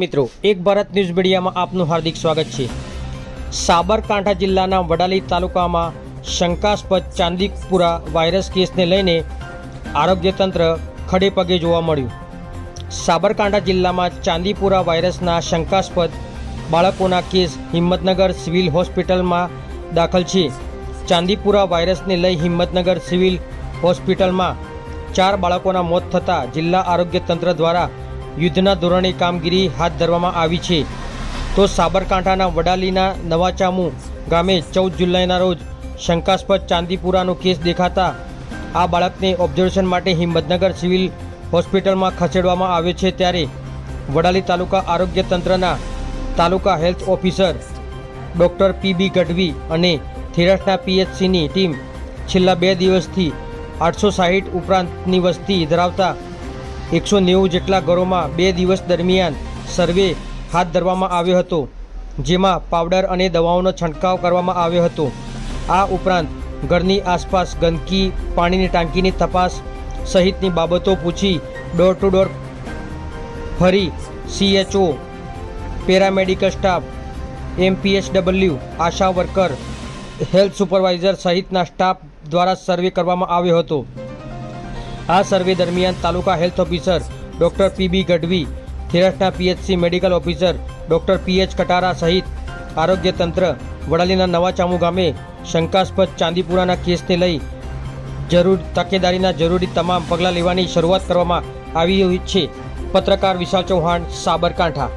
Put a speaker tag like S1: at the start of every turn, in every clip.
S1: મિત્રો, એક ભારત ન્યૂઝ મીડિયામાં આપનું હાર્દિક સ્વાગત છે. સાબરકાંઠા જિલ્લાના વડાલી તાલુકામાં શંકાસ્પદ ચાંદીપુરા વાયરસ કેસને લઈને આરોગ્ય તંત્ર ખડે પગે જોવા મળ્યું. સાબરકાંઠા જિલ્લામાં ચાંદીપુરા વાયરસના શંકાસ્પદ બાળકોના કેસ હિંમતનગર સિવિલ હોસ્પિટલમાં દાખલ છે. ચાંદીપુરા વાયરસને લઈ હિંમતનગર સિવિલ હોસ્પિટલમાં ચાર બાળકોના મોત થતાં જિલ્લા આરોગ્ય તંત્ર દ્વારા યુદ્ધના ધોરણે કામગીરી હાથ ધરવામાં આવી છે. તો સાબરકાંઠાના વડાલીના નવાચામુ ગામે ચૌદ જુલાઈના રોજ શંકાસ્પદ ચાંદીપુરાનો કેસ દેખાતા આ બાળકને ઓબ્ઝર્વેશન માટે હિંમતનગર સિવિલ હોસ્પિટલમાં ખસેડવામાં આવ્યો છે ત્યારે વડાલી તાલુકા આરોગ્ય તંત્રના taluka health officer doctor PB Gadhvi અને થેરસના પીએચસીની ટીમ છેલ્લા બે દિવસથી આઠસો સાહીઠ ઉપરાંતની વસ્તી ધરાવતા એકસો નેવું જેટલા ઘરોમાં બે દિવસ દરમિયાન સર્વે હાથ ધરવામાં આવ્યો હતો, જેમાં પાવડર અને દવાઓનો છંટકાવ કરવામાં આવ્યો હતો. આ ઉપરાંત ઘરની આસપાસ ગંદકી, પાણીની ટાંકીની તપાસ સહિતની બાબતો પૂછી ડોર ટુ ડોર ફરી CHO paramedical staff MPSW ASHA worker, health supervisor સહિતના સ્ટાફ દ્વારા સર્વે કરવામાં આવ્યો હતો. આ સર્વે દરમિયાન taluka health officer doctor PB Gadhvi, થેરસના PHC medical officer doctor PH Katara સહિત આરોગ્ય તંત્ર વડાલીના નવાચામુ ગામે શંકાસ્પદ ચાંદીપુરાના કેસને લઈ જરૂર તકેદારીના જરૂરી તમામ પગલાં લેવાની શરૂઆત કરવામાં આવી છે. પત્રકાર વિશાલ ચૌહાણ, સાબરકાંઠા.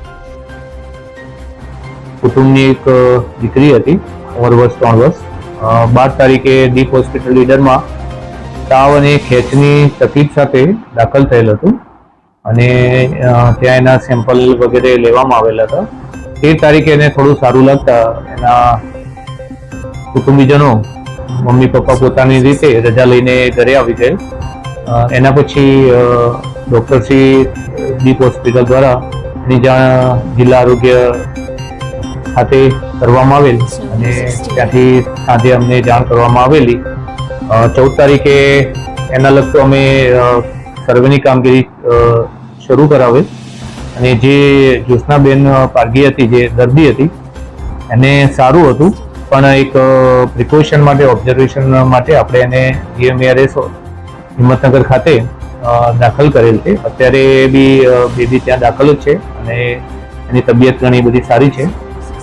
S2: કુટુંબની એક દીકરી હતી ઓવર વર્ષ ત્રણ વર્ષ. બાર તારીખે દીપ હોસ્પિટલ લીડરમાં તાવ અને ખેંચની તકલીફ સાથે દાખલ થયેલ હતું. અને ત્યાં એના સેમ્પલ વગેરે લેવામાં આવેલા હતા. તે તારીખે એને થોડું સારું લાગતા એના કુટુંબીજનો, મમ્મી, પપ્પા પોતાની રીતે રજા લઈને ઘરે આવી ગયે. એના પછી ડૉક્ટર ડૉક્ટરશ્રી દીપ હોસ્પિટલ દ્વારા એની જાણ જિલ્લા આરોગ્ય ખાતે કરવામાં આવેલ. અને ત્યાંથી સાંજે અમને જાણ કરવામાં આવેલી. ચૌદ તારીખે એના લગતું અમે સર્વેની કામગીરી શરૂ કરાવેલ. અને જે જ્યોત્સનાબેન પારગી હતી, જે દર્દી હતી, એને સારું હતું. પણ એક પ્રિકોશન માટે ઓબ્ઝર્વેશન માટે આપણે એને જીએમઆરએસ હિંમતનગર ખાતે દાખલ કરેલ છે. અત્યારે બી બેબી ત્યાં દાખલ જ છે અને એની તબિયત ઘણી બધી સારી છે.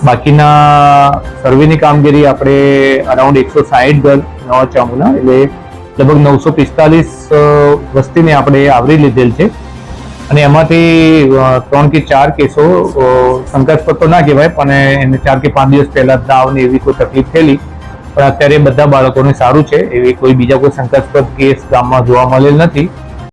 S2: બાકીના સર્વેની કામગીરી આપણે અરાઉન્ડ એકસો સાહીઠ ઘર નવા ચામુના એટલે લગભગ નવસો પિસ્તાલીસ વસ્તીને આપણે આવરી લીધેલ છે. અને એમાંથી ત્રણ કે ચાર કેસો શંકાસ્પદ તો ના કહેવાય, પણ એને ચાર કે પાંચ દિવસ પહેલાં તાવ ને એવી કોઈ તકલીફ થયેલી. પણ અત્યારે બધા બાળકોને સારું છે. એવી કોઈ બીજા કોઈ શંકાસ્પદ કેસ ગામમાં જોવા મળેલ નથી.